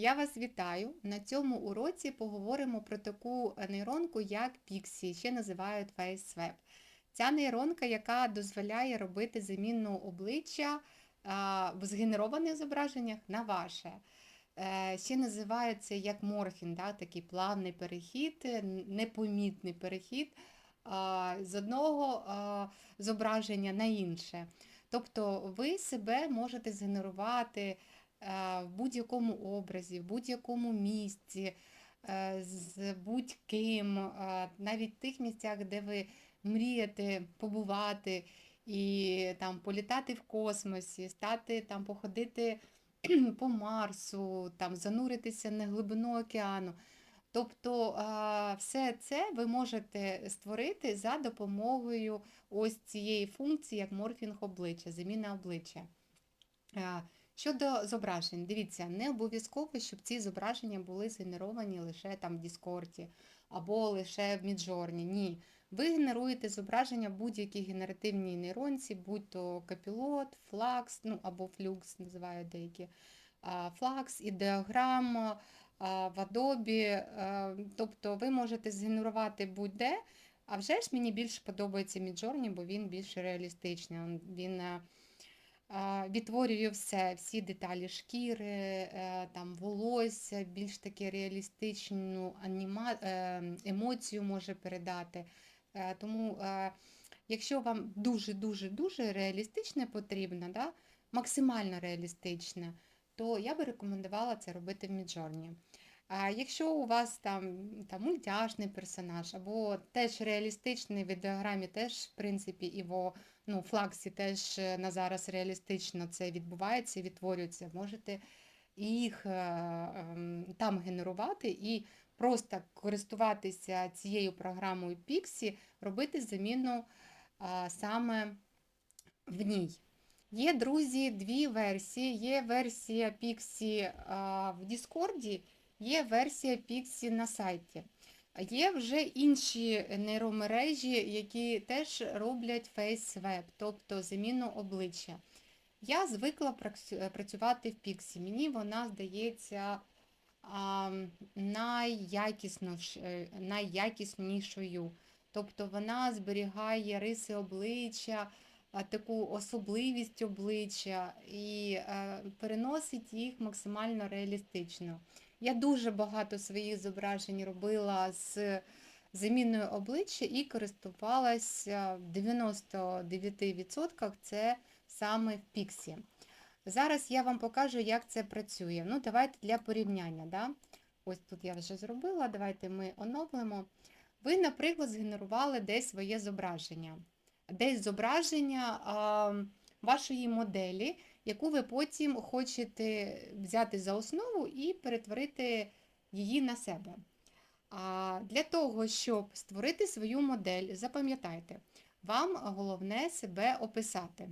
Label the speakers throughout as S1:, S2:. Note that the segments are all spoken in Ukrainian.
S1: я вас вітаю. На цьому уроці поговоримо про таку нейронку, як Pixie, ще називають FaceSwap. Ця нейронка, яка дозволяє робити заміну обличчя в згенерованих зображеннях на ваше. Е, Ще називається як морфін, да, такий плавний перехід, непомітний перехід з одного зображення на інше. Тобто ви себе можете згенерувати в будь-якому образі, в будь-якому місці, е, з будь-ким, е, навіть в тих місцях, де ви мрієте побувати і там політати в космосі, стати там, походити по Марсу, там зануритися на глибину океану. Тобто все це ви можете створити за допомогою ось цієї функції, як морфінг обличчя, заміна обличчя. Щодо зображень, дивіться, не обов'язково, щоб ці зображення були згенеровані лише там в Діскорді або лише в Міджорні. Ні. Ви генеруєте зображення будь-якій генеративній нейронці, будь-то капілот, флакс, ну або флюкс називають деякі, флакс, ідеограм, в Adobe. Тобто ви можете згенерувати будь-де. А вже ж мені більше подобається Midjourney, бо він більш реалістичний. Він е, відтворює все, всі деталі шкіри, е, там волосся, більш таки реалістичну аніма... е, емоцію може передати. Тому, якщо вам дуже-дуже-дуже реалістичне потрібно, да, максимально реалістичне, то я би рекомендувала це робити в Midjourney. А якщо у вас там, там мультяшний персонаж, або теж реалістичний в ідеограмі, теж, в принципі, і в ну, флаксі теж е, на зараз реалістично це відбувається, і відтворюється, можете їх е, ем, там генерувати і просто користуватися цією програмою Pixie, робити заміну саме в ній. Є, друзі, дві версії. Є версія Pixie в Discord, є версія Pixie на сайті. Є вже інші нейромережі, які теж роблять FaceSwap, тобто заміну обличчя. Я звикла працювати в Pixie. Мені вона здається найякіснішою. Тобто вона зберігає риси обличчя, таку особливість обличчя і е, переносить їх максимально реалістично. Я дуже багато своїх зображень робила з заміною обличчя і користувалася в 99% це саме в Pixie. Зараз я вам покажу, як це працює. Ну, давайте для порівняння. Да? Ось тут я вже зробила, давайте ми оновимо. Ви, наприклад, згенерували десь своє зображення. Десь зображення а, вашої моделі, яку ви потім хочете взяти за основу і перетворити її на себе. А для того, щоб створити свою модель, запам'ятайте, вам головне себе описати.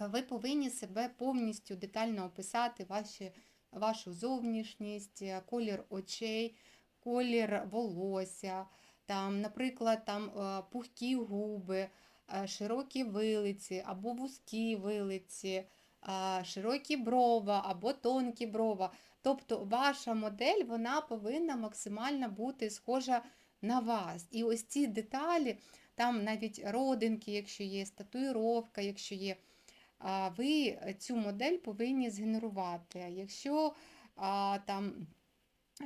S1: Ви повинні себе повністю детально описати, ваші, вашу зовнішність, колір очей, колір волосся, там, наприклад, там, е, пухкі губи, е, широкі вилиці або вузькі вилиці, широкі брова або тонкі брова. Тобто ваша модель вона повинна максимально бути схожа на вас. І ось ці деталі, там навіть родинки, якщо є, татуїровка, якщо є, ви цю модель повинні згенерувати. Якщо там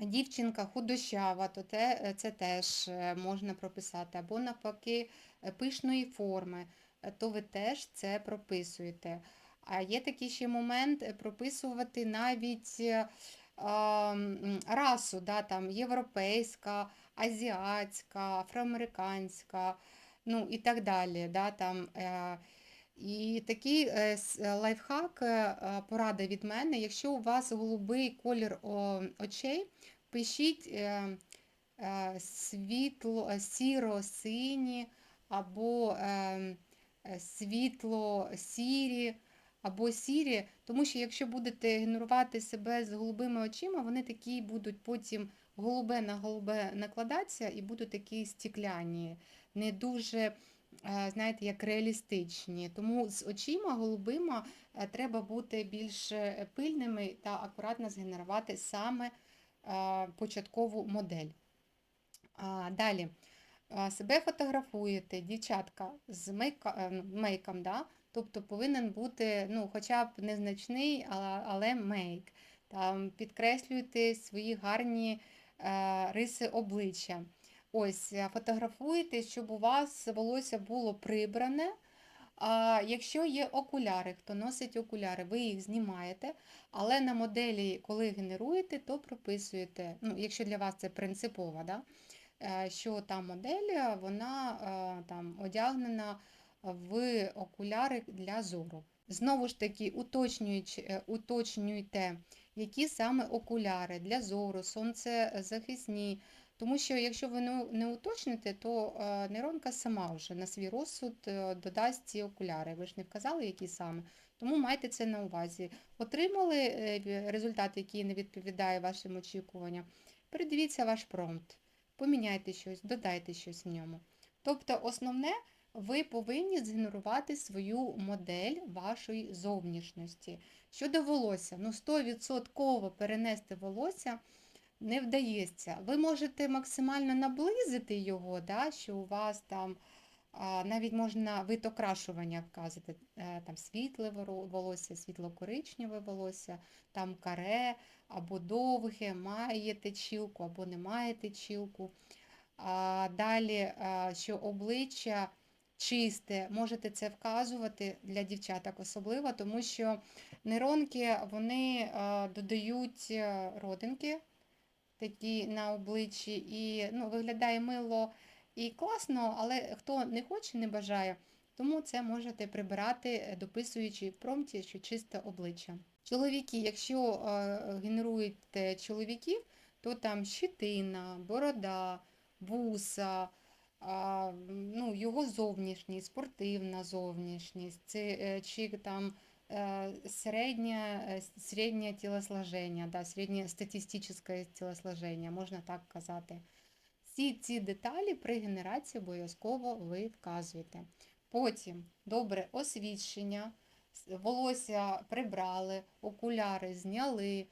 S1: дівчинка худощава, то те, це теж е, можна прописати. Або навпаки е, пишної форми, е, то ви теж це прописуєте. А є такий ще момент е, прописувати навіть е, расу, да, там, європейська, азіатська, афроамериканська, ну і так далі. Да, там, е, і такий е, е, лайфхак, порада від мене, якщо у вас голубий колір очей, пишіть світло, сіро-сині або е, е, світло-сірі, або сірі, тому що якщо будете генерувати себе з голубими очима, вони такі будуть потім голубе на голубе накладатися і будуть такі стікляні, не дуже е, знаєте, як реалістичні. Тому з очима голубима е, треба бути більш е, пильними та акуратно згенерувати саме початкову модель. Далі себе фотографуєте, дівчатка з мейка, ну, мейком, да? Тобто повинен бути ну, хоча б незначний, але, мейк. Там, підкреслюєте свої гарні е, риси обличчя. Ось, е, фотографуєте, щоб у вас волосся було прибране. А якщо є окуляри, хто носить окуляри, ви їх знімаєте, але на моделі, коли генеруєте, то прописуєте, ну, якщо для вас це принципово, да? е, що та модель е, вона там одягнена в окуляри для зору. Знову ж таки, е, уточнюйте, які саме окуляри для зору, сонцезахисні. Тому що якщо ви не уточните, то е, нейронка сама вже на свій розсуд е, додасть ці окуляри. Ви ж не вказали, які саме. Тому майте це на увазі. Отримали результат, який не відповідає вашим очікуванням. Передивіться ваш промпт, поміняйте щось, додайте щось в ньому. Тобто, основне, ви повинні згенерувати свою модель вашої зовнішності. Щодо волосся, ну 100% перенести волосся не вдається. Ви можете максимально наблизити його, да, що у вас там навіть можна вид окрашування вказати, е, там світле волосся, світло-коричневе волосся, там каре або довге, має точілку або не має точілку. А, далі, що обличчя чисте, можете це вказувати для дівчаток особливо, тому що нейронки вони а, додають е, родинки такі на обличчі, і ну, виглядає мило і класно, але хто не хоче, не бажає, тому це можете прибирати, е, дописуючи в промпті, що чисте обличчя. Чоловіки, якщо е, генеруєте чоловіків, то там щитина, борода, вуса, ну, його зовнішність, спортивна зовнішність, е, чи там э, среднее, среднее телосложение, да, середньостатистичне телосложення, можна так казати. Всі ці деталі при генерації обов'язково ви вказуєте. Потім добре освітлення, волосся прибрали, окуляри зняли,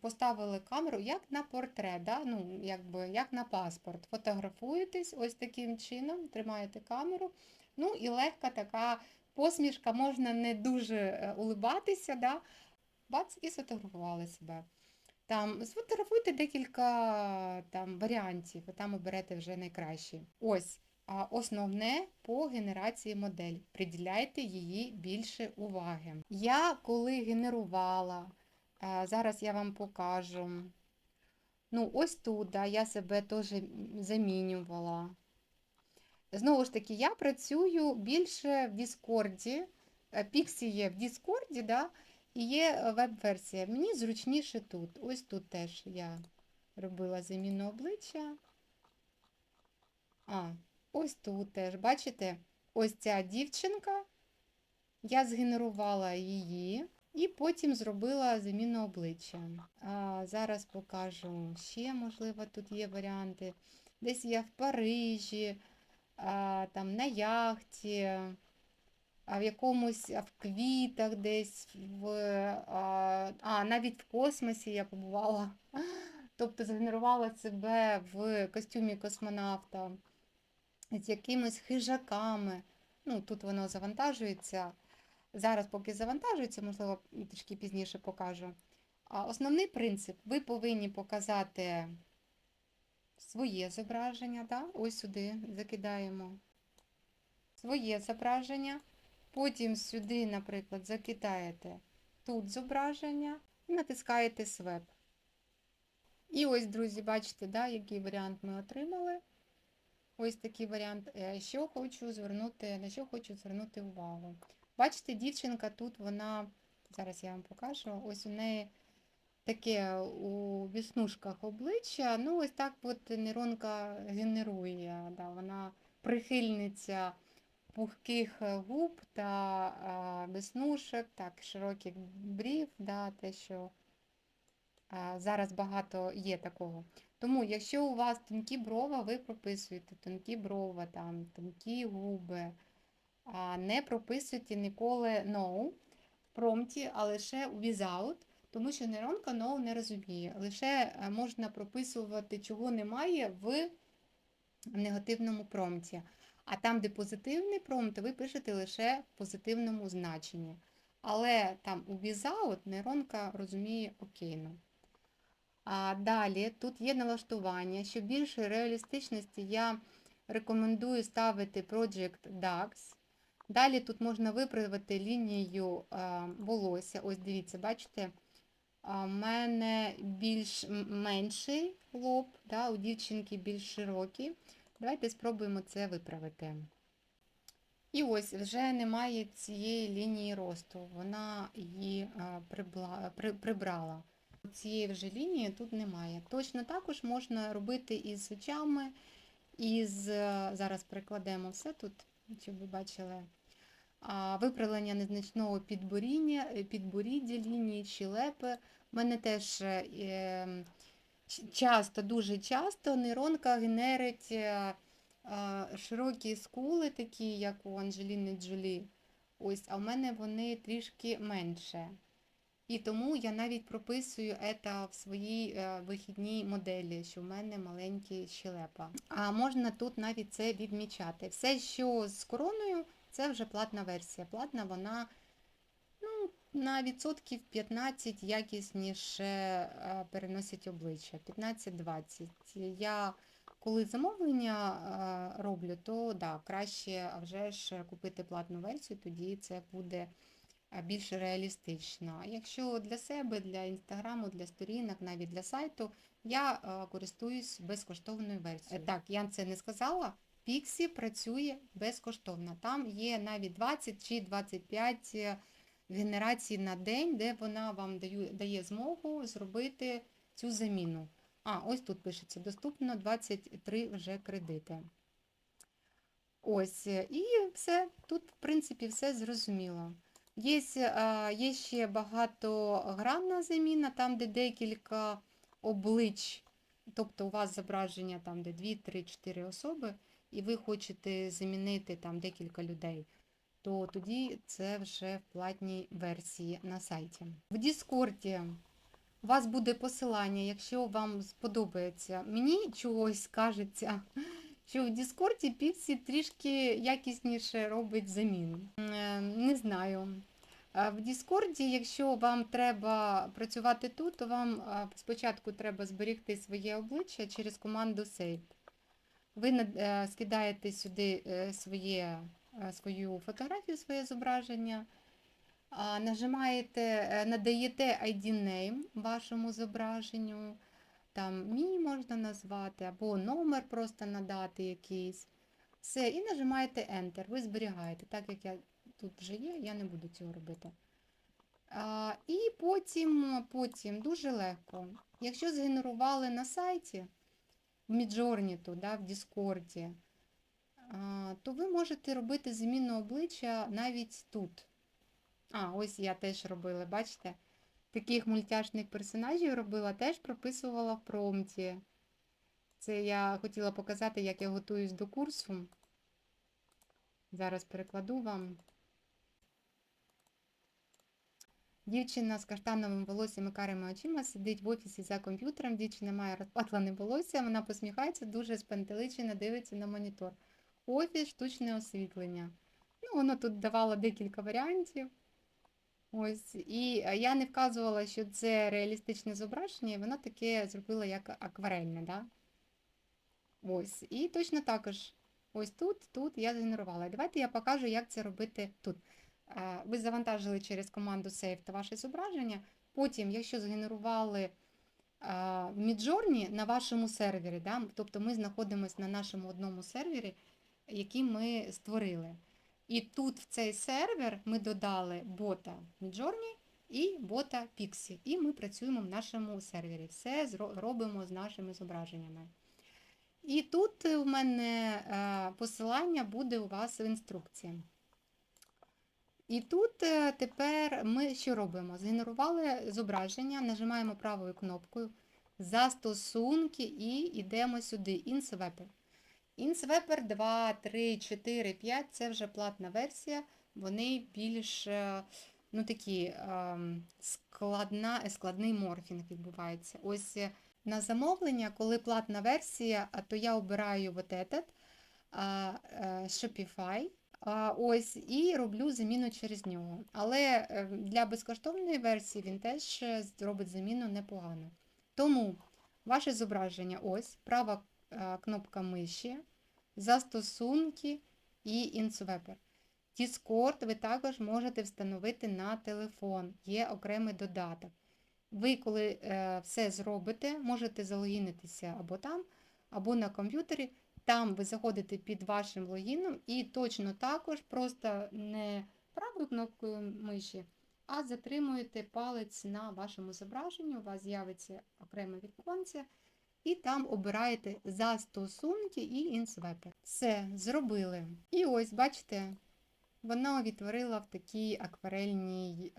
S1: поставили камеру як на портрет, да? ну, якби, як на паспорт. Фотографуєтесь ось таким чином, тримаєте камеру. Ну і легка така посмішка, можна не дуже е, улибатися, да? бац, і сфотографували себе. Там сфотографуйте декілька там, варіантів, і там оберете вже найкращі. Ось а основне по генерації модель. Приділяйте її більше уваги. Я коли генерувала, зараз я вам покажу. Ну, ось тут, да, я себе теж замінювала. Знову ж таки, я працюю більше в Діскорді. Піксі є в Діскорді, да, і є е, веб-версія. Мені зручніше тут. Ось тут теж я робила заміну обличчя. А, ось тут теж, бачите, ось ця дівчинка. Я згенерувала її і потім зробила заміну обличчя. А, зараз покажу ще, можливо, тут є варіанти. Десь я в Парижі, а, там на яхті, а в якомусь а в квітах десь, в, а, а, навіть в космосі я побувала. Тобто згенерувала себе в костюмі космонавта з якимись хижаками. Ну, тут воно завантажується. Зараз, поки завантажується, можливо, трішки пізніше покажу. Основний принцип, ви повинні показати своє зображення, да? ось сюди закидаємо своє зображення. Потім сюди, наприклад, закидаєте тут зображення і натискаєте свеп. І ось, друзі, бачите, да, який варіант ми отримали. Ось такий варіант. Е, Що хочу звернути, на що хочу звернути увагу. Бачите, дівчинка тут вона, зараз я вам покажу, ось у неї таке у віснушках обличчя. Ну, ось так от нейронка генерує. Да, вона прихильниця пухких губ та а, веснушок, так, широких брів, да, те, що зараз багато є такого. Тому, якщо у вас тонкі брова, ви прописуєте тонкі брова, там, тонкі губи. Не прописуйте ніколи no в промпті, а лише without, тому що нейронка no не розуміє. Лише е, можна прописувати, чого немає в негативному промпті. А там, де позитивний промпт, ви пишете лише в позитивному значенні. Але там у without нейронка розуміє окейно. А далі тут є налаштування. Щоб більше реалістичності я рекомендую ставити Project DAX. Далі тут можна виправити лінію волосся. Ось дивіться, бачите, в мене більш менший лоб, да, у дівчинки більш широкий. Давайте спробуємо це виправити. І ось вже немає цієї лінії росту. Вона її прибрала. Цієї вже лінії тут немає. Точно також можна робити із очами, із, зараз перекладемо все тут, щоб ви бачили. Виправлення незначного підборіння, е, підборіддя, лінії щелепи. У мене теж е, ем, часто, дуже часто нейронка генерить е, широкі скули, такі, як у Анджеліни Джолі. Ось, а в мене вони трішки менше. І тому я навіть прописую це в своїй вихідній моделі, що в мене маленькі щелепа. А можна тут навіть це відмічати. Все, що з короною, це вже платна версія. Платна вона ну, на відсотків 15 якісніше е, переносить обличчя. 15-20. Я коли замовлення е, роблю, то да, краще вже ж купити платну версію, тоді це буде більш реалістично. Якщо для себе, для інстаграму, для сторінок, навіть для сайту, я е, користуюсь безкоштовною версією. Е, Так, я це не сказала. Pixie працює безкоштовно. Там є навіть 20 чи 25 е, генерацій на день, де вона вам дає змогу зробити цю заміну. А, ось тут пишеться, доступно 23 вже кредити. Ось, е, і все. Тут, в принципі, все зрозуміло. Є, е, є ще багатогранна заміна, там, де декілька облич, тобто у вас зображення там, де 2, 3, 4 особи, і ви хочете замінити там декілька людей, то тоді це вже в платній версії на сайті. В Діскорді у вас буде посилання, якщо вам сподобається. Мені чогось кажеться, що в Діскорді Піксі трішки якісніше робить заміну. Е, Не знаю. В Діскорді, якщо вам треба працювати тут, то вам спочатку треба зберегти своє обличчя через команду Save. Ви е, скидаєте сюди е, своє, е, свою фотографію, своє зображення, нажимаєте, надаєте ID name вашому зображенню, там мій можна назвати, або номер просто надати якийсь. Все, і нажимаєте Enter. Ви зберігаєте. Так як я тут вже є, я не буду цього робити. А, і потім, потім дуже легко. Якщо згенерували на сайті, в то, да, в Discord, то ви можете робити заміну обличчя навіть тут. А, ось я теж робила, бачите? Таких мультяшних персонажів робила, теж прописувала в промпті. Це я хотіла показати, як я готуюсь до курсу. Зараз перекладу вам. Дівчина з каштановим волоссям і карими очима сидить в офісі за комп'ютером. Дівчина має розпатлене волосся, вона посміхається, дуже спантеличено дивиться на монітор. Офіс, штучне освітлення. Ну, воно тут давало декілька варіантів. Ось, і е, я не вказувала, що це реалістичне зображення, і воно таке зробила як акварельне, да? Ось, і точно також. Ось тут, тут я згенерувала. Давайте я покажу, як це робити тут. Е, Ви завантажили через команду Save та ваше зображення. Потім, якщо згенерували е, в Midjourney на вашому сервері, да, тобто ми знаходимося на нашому одному сервері, який ми створили. І тут в цей сервер ми додали бота Midjourney і бота Pixie. І ми працюємо в нашому сервері. Все робимо з нашими зображеннями. І тут у мене е, посилання буде у вас в інструкції. І тут е, тепер ми що робимо? Згенерували зображення, нажимаємо правою кнопкою, застосунки і йдемо сюди. InSwapper. InSwapper 2, 3, 4, 5 це вже платна версія. Вони більш е, ну, такі, ем, складна, складний морфінг відбувається. Ось е, на замовлення, коли платна версія, то я обираю вот этот, е, Shopify. Ось і роблю заміну через нього. Але е, для безкоштовної версії він теж е, зробить заміну непогано. Тому ваше зображення ось, права е, кнопка миші, застосунки і InSwapper. Discord ви також можете встановити на телефон, є окремий додаток. Ви, коли все зробите, можете залогінитися або там, або на комп'ютері. Там ви заходите під вашим логіном і точно також просто не правою кнопкою миші, а затримуєте палець на вашому зображенні, у вас з'явиться окреме віконце, і там обираєте застосунки і InSwapper. Все, зробили. І ось, бачите, вона відтворила в такій акварельній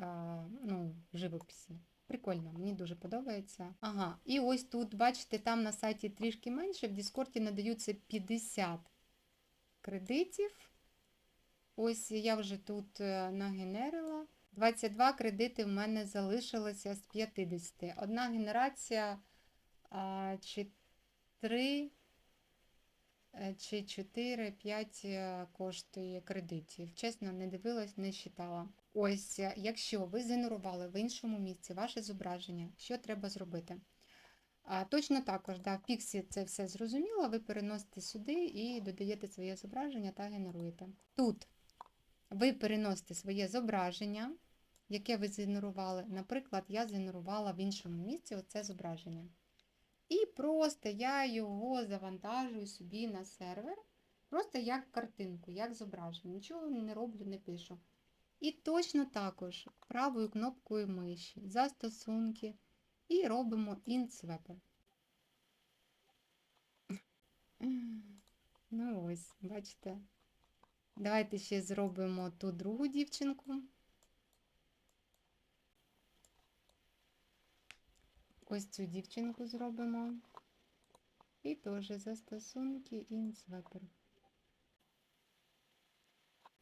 S1: ну, живописі. Прикольно, мені дуже подобається. Ага, і ось тут, бачите, там на сайті трішки менше, в Діскорді надаються 50 кредитів. Ось я вже тут е, нагенерила. 22 кредити в мене залишилося з 50. Одна генерація а, чи 3 е, чи 4-5 коштує кредитів. Чесно, не дивилась, не считала. Ось, е, якщо ви згенерували в іншому місці ваше зображення, що треба зробити? А, точно також, да, в Pixie це все зрозуміло, ви переносите сюди і додаєте своє зображення та генеруєте. Тут ви переносите своє зображення, яке ви згенерували. Наприклад, я згенерувала в іншому місці оце зображення. І просто я його завантажую собі на сервер, просто як картинку, як зображення. Нічого не роблю, не пишу. І точно також правою кнопкою миші, застосунки, і робимо InSwapper. Ну ось, бачите. Давайте ще зробимо ту другу дівчинку. Ось цю дівчинку зробимо. І теж застосунки InSwapper.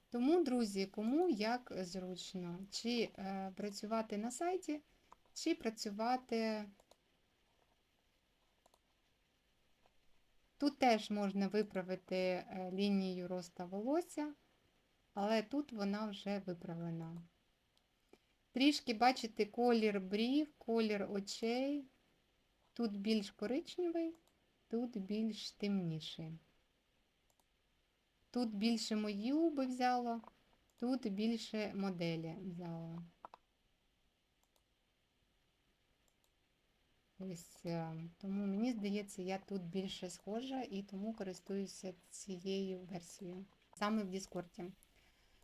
S1: Тому, друзі, кому як зручно, чи е, працювати на сайті, чи працювати. Тут теж можна виправити е, лінію росту волосся, але тут вона вже виправлена. Трішки бачите колір брів, колір очей. Тут більш коричневий, тут більш темніший. Тут більше мою би взяло, тут більше моделі взяло. Ось, е, тому мені здається, я тут більше схожа і тому користуюся цією версією, саме в Діскорді.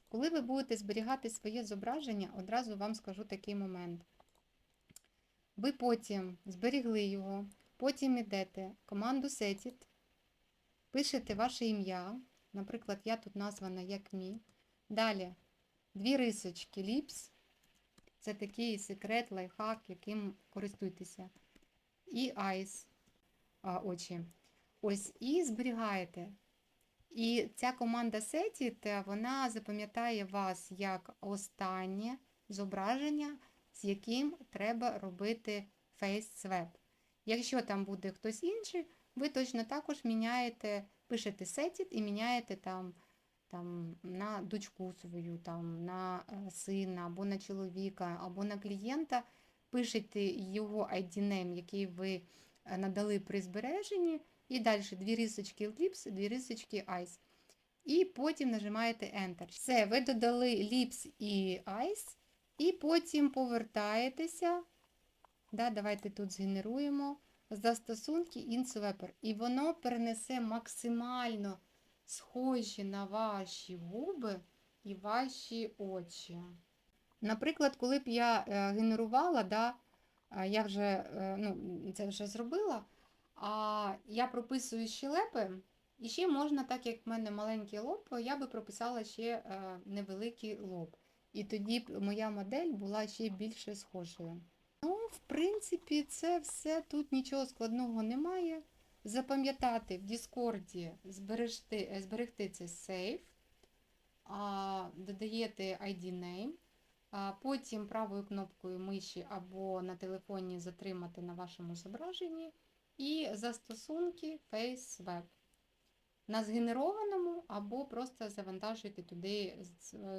S1: Коли ви будете зберігати своє зображення, одразу вам скажу такий момент. Ви потім зберігли його, потім йдете в команду Setit, пишете ваше ім'я. Наприклад, я тут названа як мій. Далі дві рисочки ліпс. Це такий секрет, лайфхак, яким користуйтеся. І айс очі. Ось, і зберігаєте. І ця команда Setit, вона запам'ятає вас як останнє зображення, з яким треба робити Swap. Якщо там буде хтось інший, ви точно також міняєте пишете сетіт і міняєте там там, на дочку свою, там, на е, сина, або на чоловіка, або на клієнта, пишете його ID-name, який ви е, надали при збереженні, і далі дві рисочки Lips, дві рисочки Eyes. І потім нажимаєте Enter. Все, ви додали Lips і Eyes, і потім повертаєтеся. Да, Давайте тут згенеруємо застосунки InSwapper. І воно перенесе максимально схожі на ваші губи і ваші очі. Наприклад, коли б я е, генерувала, да, я вже е, ну, це вже зробила, а я прописую щелепи, і ще можна, так як в мене маленький лоб, я би прописала ще е, невеликий лоб. І тоді б моя модель була ще більше схожою в принципі, це все, тут нічого складного немає. Запам'ятати в Діскорді, зберегти, е, зберегти це сейф, додаєте ID name, а потім правою кнопкою миші або на телефоні затримати на вашому зображенні і застосунки FaceWeb. На згенерованому або просто завантажуйте туди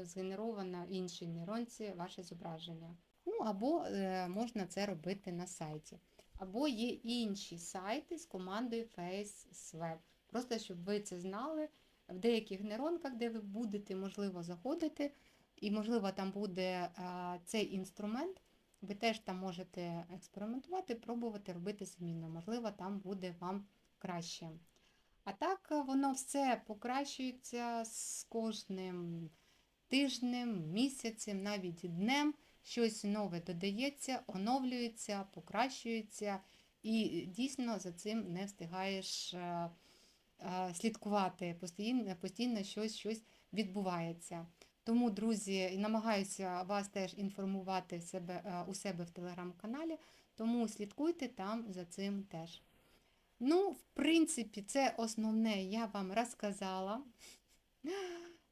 S1: згенеровано в іншій нейронці ваше зображення. Ну, або е, можна це робити на сайті. Або є інші сайти з командою FaceSwap. Просто щоб ви це знали, в деяких нейронках, де ви будете, можливо, заходити, і, можливо, там буде е, цей інструмент, ви теж там можете експериментувати, пробувати робити змінно. Можливо, там буде вам краще. А так е, воно все покращується з кожним тижнем, місяцем, навіть днем. Щось нове додається, оновлюється, покращується, і дійсно за цим не встигаєш е, е, слідкувати. Постійно, постійно щось, щось відбувається. Тому, друзі, намагаюся вас теж інформувати себе, е, у себе в телеграм-каналі, тому слідкуйте там за цим теж. Ну, в принципі, це основне я вам розказала.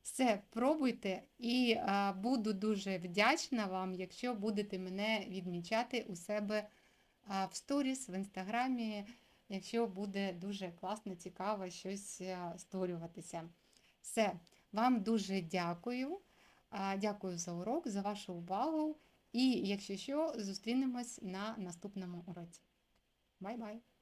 S1: Все, пробуйте і а, буду дуже вдячна вам, якщо будете мене відмічати у себе а, в сторіс, в інстаграмі, якщо буде дуже класно, цікаво щось а, створюватися. Все, вам дуже дякую. А, дякую за урок, за вашу увагу. І якщо що, зустрінемось на наступному уроці. Бай-бай!